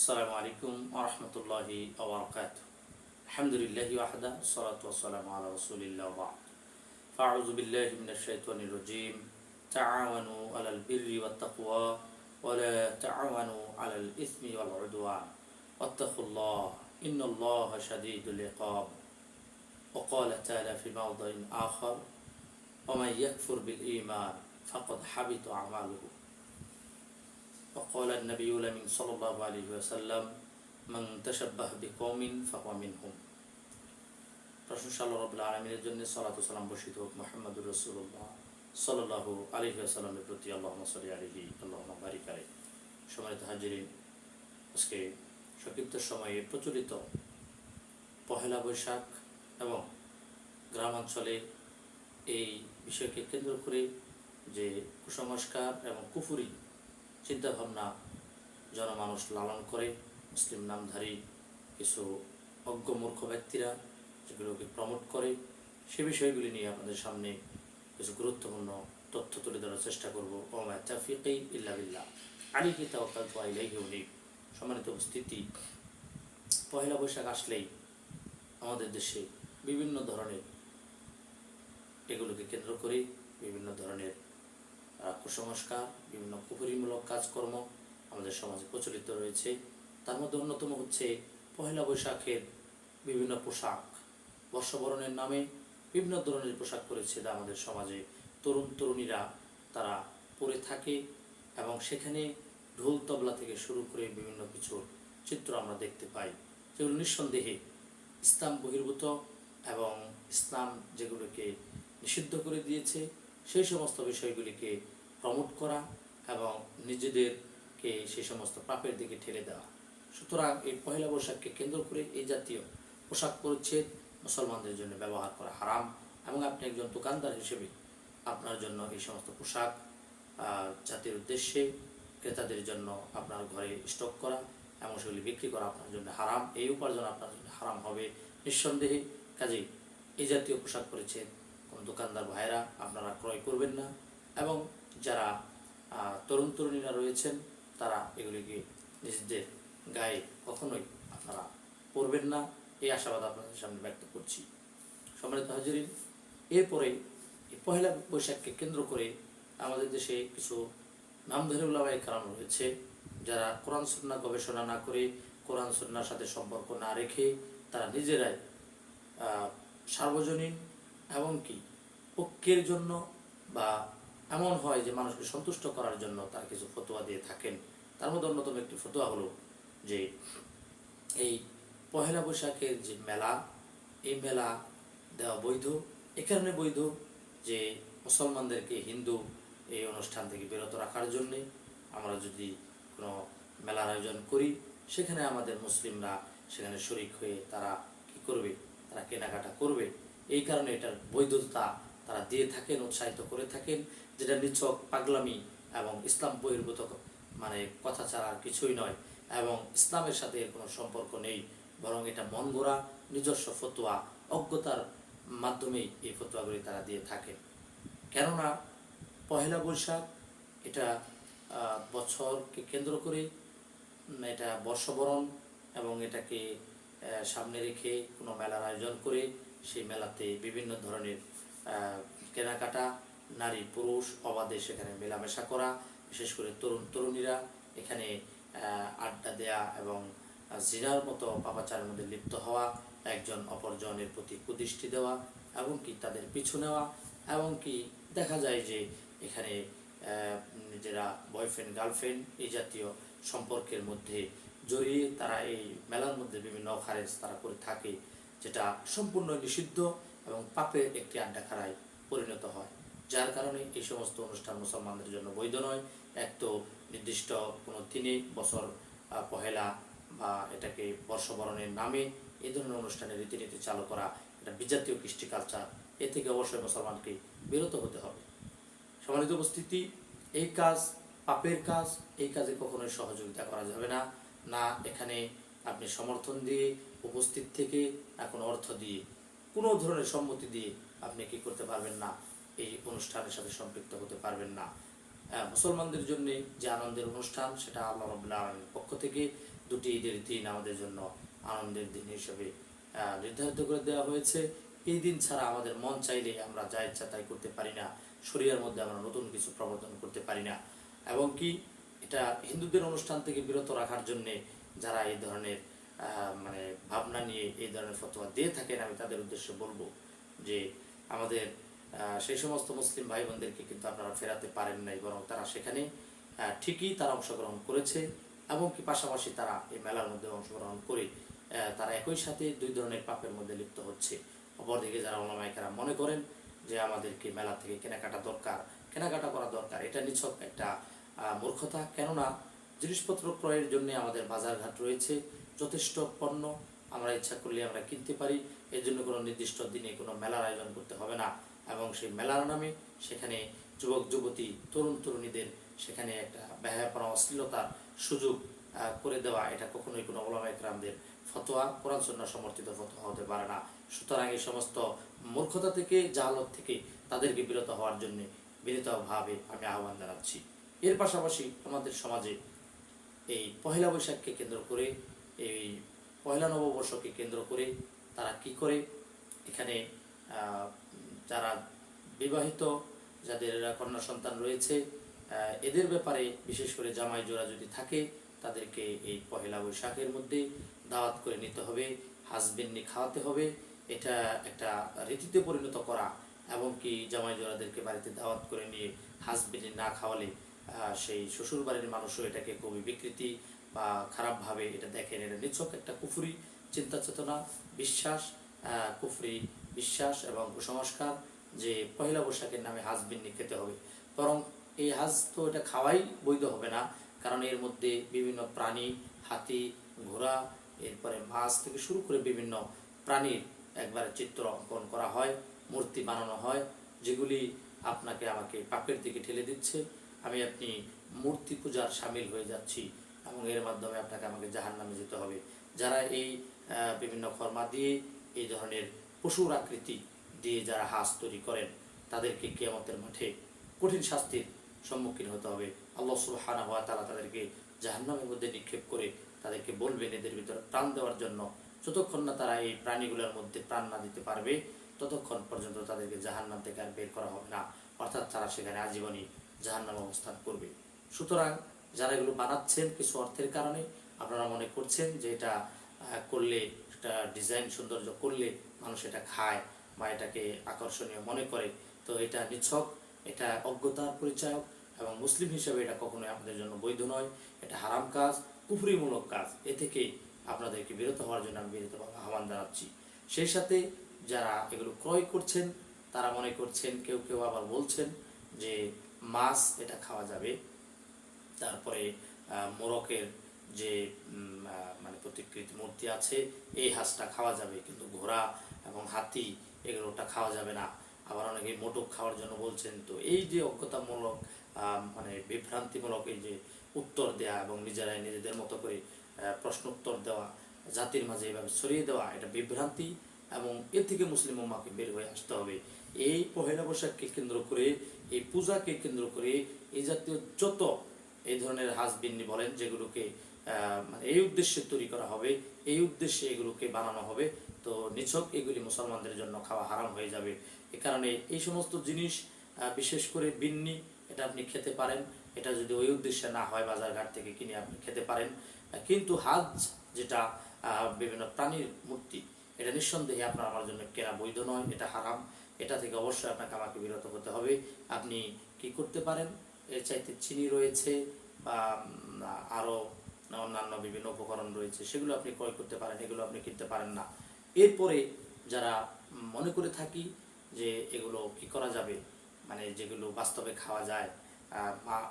السلام عليكم ورحمة الله وبركاته. الحمد لله وحده والصلاة والسلام على رسول الله وبعد. فأعوذ بالله من الشيطان الرجيم. تعاونوا على البر والتقوى ولا تعاونوا على الإثم والعدوان. واتقوا الله إن الله شديد العقاب. وقال تعالى في موضع آخر ومن يكفر بالإيمان فقد حبط أعماله. وقال النبي الأمين صلى الله عليه وسلم من تشبه بقوم فهو منهم প্রশংসা আল্লাহ রবুল্লা আলমীর জন্য সালাত সালাম বর্ষিত হোক মোহাম্মদুর রসুল্লাহ সাল্লাহ আলহি আসালামের প্রতি আল্লাহ সালি আলহি আল্লাহ বারিকারে সম্মানিত হাজিরিন আজকে সংক্ষিপ্ত সময়ে প্রচলিত পহেলা বৈশাখ এবং গ্রামাঞ্চলে এই বিষয়কে কেন্দ্র করে যে কুসংস্কার এবং কুফুরি চিন্তাভাবনা জনমানুষ লালন করে মুসলিম নামধারী কিছু অজ্ঞ মূর্খ ব্যক্তিরা যেগুলোকে প্রমোট করে, সে বিষয়গুলি নিয়ে আপনাদের সামনে কিছু গুরুত্বপূর্ণ তথ্য তুলে ধরার চেষ্টা করব। ওমা তাফিকেই ইল্লা বিল্লাহ। আলিহি তাওয়াক্কাল তু আলাইহি উনিব। সম্মানিত উপস্থিতি পয়লা বৈশাখ আসলেই আমাদের দেশে বিভিন্ন ধরনের এগুলোকে কেন্দ্র করে বিভিন্ন ধরনের কুসংস্কার, বিভিন্ন কুপুরিমূলক কাজকর্ম আমাদের সমাজে প্রচলিত রয়েছে। তার মধ্যে অন্যতম হচ্ছে পহেলা বৈশাখের বিভিন্ন পোশাক। বর্ষবরণের নামে বিভিন্ন ধরনের পোশাক পরেছে যা আমাদের সমাজে তরুণ তরুণীরা তারা পরে থাকে এবং সেখানে ঢোল তবলা থেকে শুরু করে বিভিন্ন কিছুর চিত্র আমরা দেখতে পাই, যেগুলো নিঃসন্দেহে ইসলাম বহির্ভূত এবং ইসলাম যেগুলোকে নিষিদ্ধ করে দিয়েছে। সেই সমস্ত বিষয়গুলিকে প্রমোট করা এবং নিজেদেরকে সেই সমস্ত পাপের দিকে ঠেলে দেওয়া। সুতরাং এই পয়লা বৈশাখকে কেন্দ্র করে এই জাতীয় পোশাক পরিচ্ছেদ মুসলমানদের জন্য ব্যবহার করা হারাম এবং আপনি একজন দোকানদার হিসেবে আপনার জন্য এই সমস্ত পোশাক জাতির উদ্দেশ্যে ক্রেতাদের জন্য আপনার ঘরে স্টক করা এবং সেগুলি বিক্রি করা আপনার জন্য হারাম, এই উপার্জন আপনার জন্য হারাম হবে নিঃসন্দেহে। কাজেই এই জাতীয় পোশাক কোনো দোকানদার ভাইরা আপনারা ক্রয় করবেন না এবং যারা তরুণ তরুণীরা রয়েছেন, তারা এগুলিকে নিজেদের গায়ে কখনোই আপনারা পরবেন না। এই আশাবাদ আপনাদের সামনে ব্যক্ত করছি। সম্মানিত হাজিরিন, এরপরে পহেলা বৈশাখকে কেন্দ্র করে আমাদের দেশে কিছু নামধারী উলামাই কারণ রয়েছে, যারা কোরআন সন্না গবেষণা না করে, কোরআন সন্ন্যার সাথে সম্পর্ক না রেখে তারা নিজেরাই সার্বজনীন এমনকি পক্ষের জন্য বা এমন হয় যে মানুষকে সন্তুষ্ট করার জন্য তার কিছু ফতোয়া দিয়ে থাকেন। তার মধ্যে অন্যতম একটি ফতোয়া হলো যে এই পহেলা বৈশাখের যে মেলা, এই মেলা দেওয়া বৈধ। এ কারণে বৈধ যে মুসলমানদেরকে হিন্দু এই অনুষ্ঠান থেকে বিরত রাখার জন্যে আমরা যদি কোনো মেলার আয়োজন করি, সেখানে আমাদের মুসলিমরা সেখানে শরিক হয়ে তারা কি করবে? তারা কেনাকাটা করবে। এই কারণে এটার বৈধতা তারা দিয়ে থাকেন, উৎসাহিত করে থাকেন, যেটা নিছক পাগলামি এবং ইসলাম বহির্ভূত মানে কথা ছাড়া আর কিছুই নয় এবং ইসলামের সাথে এর কোনো সম্পর্ক নেই, বরং এটা মন গড়া, নিজস্ব ফতোয়া, অজ্ঞতার মাধ্যমেই এই ফতোয়াগুলি তারা দিয়ে থাকেন। কেননা পহেলা বৈশাখ এটা বছরকে কেন্দ্র করে এটা বর্ষবরণ এবং এটাকে সামনে রেখে কোনো মেলার আয়োজন করে সেই মেলাতে বিভিন্ন ধরনের কেনাকাটা, নারী, পুরুষ, অবাধে সেখানে মেলামেশা করা, বিশেষ করে তরুণ, তরুণীরা এখানে আড্ডা দেয়া এবং জিনার মতো পাপাচারের মধ্যে লিপ্ত হওয়া, একজন অপরজনের প্রতি কুদৃষ্টি দেওয়া এবং কি তাদের পিছু নেওয়া এবং কি দেখা যায় যে এখানে নিজেরা বয়ফ্রেন্ড গার্লফ্রেন্ড এই জাতীয় সম্পর্কের মধ্যে জড়িয়ে তারা এই মেলার মধ্যে বিভিন্ন খারেজ তারা করে থাকে, যেটা সম্পূর্ণ নিষিদ্ধ। এবং পাপের একটি আড্ডাখানায় পরিণত হয়, যার কারণে এই সমস্ত অনুষ্ঠান মুসলমানদের জন্য বৈধ নয়। এক তো নির্দিষ্ট কোনো দিনে, বছর পহেলা বা এটাকে বর্ষবরণের নামে এই ধরনের অনুষ্ঠানের রীতিনীতি চালু করা এটা বিজাতীয় কৃষ্টি কালচার এ থেকে অবশ্যই মুসলমানকে বিরত হতে হবে। সম্মানিত উপস্থিতি, এই কাজ পাপের কাজ, এই কাজে কখনোই সহযোগিতা করা যাবে না। না, এখানে আপনি সমর্থন দিয়ে, উপস্থিত থেকে এখন অর্থ দিয়ে কোনো ধরনের সম্মতি দিয়ে আপনি কি করতে পারবেন না? এই অনুষ্ঠানের সাথে সম্পৃক্ত হতে পারবেন না। মুসলমানদের জন্য যে আনন্দের অনুষ্ঠান, সেটা আল্লাহ আলমীর পক্ষ থেকে দুটি ঈদের দিন আমাদের জন্য আনন্দের দিন হিসেবে নির্ধারিত করে দেওয়া হয়েছে। এই দিন ছাড়া আমাদের মন চাইলে আমরা যা ইচ্ছা তাই করতে পারি না। শরীরের মধ্যে আমরা নতুন কিছু প্রবর্তন করতে পারি না। এবং কি, এটা হিন্দুদের অনুষ্ঠান থেকে বিরত রাখার জন্যে যারা এই ধরনের মানে ভাবনা নিয়ে এই ধরনের ফতোয়া দিয়ে থাকেন, আমি তাদের উদ্দেশ্যে বলব যে আমাদের সেই সমস্ত মুসলিম ভাই বোনদেরকে কিন্তু আপনারা ফেরাতে পারেন নাই, বরং তারা সেখানে ঠিকই তারা অংশগ্রহণ করেছে এবং কি পাশাপাশি তারা এই মেলার মধ্যে অংশগ্রহণ করে তারা একই সাথে দুই ধরনের পাপের মধ্যে লিপ্ত হচ্ছে। অপরদিকে যারা ওলামাইকারা মনে করেন যে আমাদেরকে মেলা থেকে কেনাকাটা দরকার, কেনাকাটা করা দরকার, এটা নিছক একটা মূর্খতা। কেননা জিনিসপত্র ক্রয়ের জন্য আমাদের বাজারঘাট রয়েছে। যথেষ্ট পণ্য আমরা ইচ্ছা করলে আমরা কিনতে পারি। এর জন্য কোনো নির্দিষ্ট দিনে কোনো মেলার আয়োজন করতে হবে না। এবং সেই মেলার নামে সেখানে যুবক, যুবতী, তরুণ, তরুণীদের সেখানে একটা ব্যয়াপনা অশ্লীলতার সুযোগ করে দেওয়া, এটা কখনোই কোনো ওলামা একরামদের ফতোয়া, কোরআন সমর্থিত ফতোয়া হতে পারে না। সুতরাং এই সমস্ত মূর্খতা থেকে জাহালত থেকে তাদেরকে বিরত হওয়ার জন্য বিনীতভাবে আমি আহ্বান জানাচ্ছি। এর পাশাপাশি আমাদের সমাজে এই পহেলা বৈশাখকে কেন্দ্র করে, এই পয়লা নববর্ষকে কেন্দ্র করে তারা কি করে? এখানে যারা বিবাহিত, যাদের কন্যা সন্তান রয়েছে এদের ব্যাপারে বিশেষ করে জামাই জোড়া যদি থাকে, তাদেরকে এই পহেলা বৈশাখের মধ্যে দাওয়াত করে নিতে হবে হাজবেন্ডনি খাওয়াতে হবে। এটা একটা রীতিতে পরিণত করা এবং কি জামাই জোড়াদেরকে বাড়িতে দাওয়াত করে নিয়ে হাজবেন্ডনি না খাওয়ালে সেই শ্বশুর বাড়ির মানুষও এটাকে খুবই বিকৃতি বা খারাপভাবে এটা দেখেন। এটা নিছক একটা কুফুরি চিন্তা চেতনা, বিশ্বাস কুফরি বিশ্বাস এবং কুসংস্কার যে পয়লা বৈশাখের নামে হাজ বিন্নি খেতে হবে। বরং এই হাজ তো এটা খাওয়াই বৈধ হবে না, কারণ এর মধ্যে বিভিন্ন প্রাণী, হাতি, ঘোড়া, এরপরে মাছ থেকে শুরু করে বিভিন্ন প্রাণীর একবারে চিত্র অঙ্কন করা হয়, মূর্তি বানানো হয়, যেগুলি আপনাকে আমাকে পাপের দিকে ঠেলে দিচ্ছে। আমি আপনি মূর্তি পূজার সামিল হয়ে যাচ্ছি এবং এর মাধ্যমে আপনাকে আমাকে জাহান নামে যেতে হবে। যারা এই বিভিন্ন ফর্মা দিয়ে এই ধরনের পশুর আকৃতি দিয়ে যারা হাঁস তৈরি করেন, তাদেরকে কেয়ামতের মাঠে কঠিন শাস্তির সম্মুখীন হতে হবে। আল্লাহ সুবহানাহু ওয়া তারা তাদেরকে জাহান্নামের মধ্যে নিক্ষেপ করে তাদেরকে বলবেন, এদের ভিতরে প্রাণ দেওয়ার জন্য। যতক্ষণ না তারা এই প্রাণীগুলোর মধ্যে প্রাণ না দিতে পারবে, ততক্ষণ পর্যন্ত তাদেরকে জাহান্নাম থেকে আর বের করা হবে না। অর্থাৎ তারা সেখানে আজীবনই জাহান্নাম অবস্থান করবে। সুতরাং যারা এগুলো বানাচ্ছেন কিছু অর্থের কারণে, আপনারা মনে করছেন যে এটা করলে, একটা ডিজাইন সৌন্দর্য করলে মানুষ এটা খায় বা এটাকে আকর্ষণীয় মনে করে, তো এটা নিছক, এটা অজ্ঞতার পরিচায়ক এবং মুসলিম হিসেবে এটা কখনোই আমাদের জন্য বৈধ নয়। এটা হারাম কাজ, কুফরিমূলক কাজ। এ থেকে আপনাদেরকে বিরত হওয়ার জন্য আমি বিরত আহ্বান জানাচ্ছি। সেই সাথে যারা এগুলো ক্রয় করছেন, তারা মনে করছেন, কেউ কেউ আবার বলছেন যে মাছ এটা খাওয়া যাবে। তারপরে মোরকের যে মানে প্রতিকৃতি মূর্তি আছে, এই হাঁসটা খাওয়া যাবে। কিন্তু ঘোড়া এবং হাতি, এগুলোটা খাওয়া যাবে না। আবার অনেকে মোটক খাওয়ার জন্য বলছেন, তো এই যে অজ্ঞতামূলক মানে বিভ্রান্তিমূলক এই যে উত্তর দেয়া এবং নিজেরাই নিজেদের মতো করে প্রশ্ন উত্তর দেওয়া, জাতির মাঝে এভাবে ছড়িয়ে দেওয়া, এটা বিভ্রান্তি এবং এর থেকে মুসলিম উম্মাকে বের হয়ে আসতে হবে। এই পহেলা বৈশাখকে কেন্দ্র করে, এই পূজাকে কেন্দ্র করে এই জাতীয় যত এই ধরনের হাজবিন্নি বলেন, যেগুলোকে মানে এই উদ্দেশ্যে তৈরি করা হবে, এই উদ্দেশ্যে এগুলোকে বানানো হবে, তো নিছক এগুলি মুসলমানদের জন্য খাওয়া হারাম হয়ে যাবে। এ কারণে এই সমস্ত জিনিস বিশেষ করে বিন্নি, এটা আপনি খেতে পারেন। এটা যদি ওই উদ্দেশ্যে না হয় বাজারঘাট থেকে কিনে আপনি খেতে পারেন। কিন্তু হাজ যেটা বিভিন্ন প্রাণীর মূর্তি এটা নিঃসন্দেহে আপনার আমার জন্য কেনা বৈধ নয়, এটা হারাম। এটা থেকে অবশ্যই আপনাকে আমাকে বিরত হতে হবে। আপনি কি করতে পারেন? এর চাইতে চিনি রয়েছে বা আরও অন্যান্য বিভিন্ন উপকরণ রয়েছে, সেগুলো আপনি ক্রয় করতে পারেন, এগুলো আপনি কিনতে পারেন না। এরপরে যারা মনে করে থাকি যে এগুলো কি করা যাবে মানে যেগুলো বাস্তবে খাওয়া যায়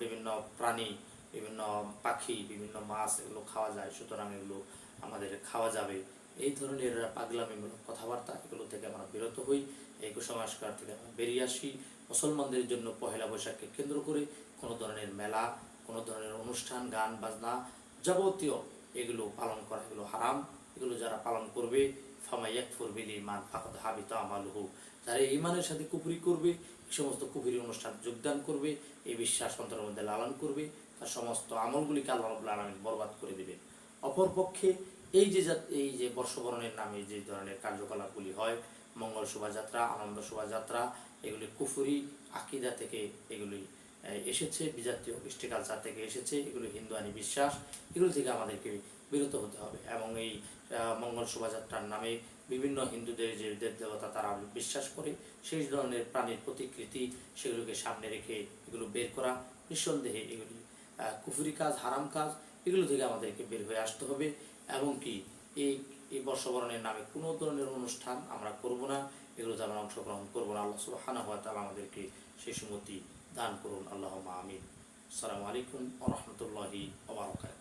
বিভিন্ন প্রাণী, বিভিন্ন পাখি, বিভিন্ন মাছ এগুলো খাওয়া যায়, সুতরাং এগুলো আমাদের খাওয়া যাবে। এই ধরনের পাগলামিমূলক কথাবার্তা এগুলো থেকে আমরা বিরত হই। এই কুসংস্কার থেকে আমরা বেরিয়ে আসি। মুসলমানদের জন্য পহেলা বৈশাখকে কেন্দ্র করে কোনো ধরনের মেলা, কোনো ধরনের অনুষ্ঠান, গান, বাজনা যাবতীয় এগুলো পালন করা এগুলো হারাম। এগুলো যারা পালন করবে ফামাইয়াক ফুরবিল ইমান হাবিত আমালহু। যারা ইমানের সাথে কুপুরি করবে, এই সমস্ত কুপুরি অনুষ্ঠান যোগদান করবে, এই বিশ্বাস অন্তরের মধ্যে লালন করবে, তার সমস্ত আমলগুলিকে আল্লাহ রাব্বুল আলামিন বরবাদ করে দিবে অপরপক্ষে এই যে এই যে বর্ষবরণের নামে যে ধরনের কার্যকলাপগুলি হয়, মঙ্গল শোভাযাত্রা, আনন্দ শোভাযাত্রা, এগুলি কুফুরি আকিদা থেকে এগুলি এসেছে, বিজাতীয় কৃষ্টি কালচার থেকে এসেছে, এগুলি হিন্দুয়ানি বিশ্বাস, এগুলো থেকে আমাদেরকে বিরত হতে হবে। এবং এই মঙ্গল শোভাযাত্রার নামে বিভিন্ন হিন্দুদের যে দেব দেবতা তারা বিশ্বাস করে, সেই ধরনের প্রাণীর প্রতিকৃতি সেগুলোকে সামনে রেখে এগুলো বের করা, নিঃসন্দেহে এগুলি কুফুরি কাজ, হারাম কাজ, এগুলো থেকে আমাদেরকে বের হয়ে আসতে হবে। এবং কি, এই এই বর্ষবরণের নামে কোনো ধরনের অনুষ্ঠান আমরা করব না এগুলোতে আমরা অংশগ্রহণ করব না। আল্লাহ হানা হওয়া তারা আমাদেরকে সেই সুমতি দান করুন। আল্লাহ আমিন। আসসালামু আলাইকুম ওয়া আবার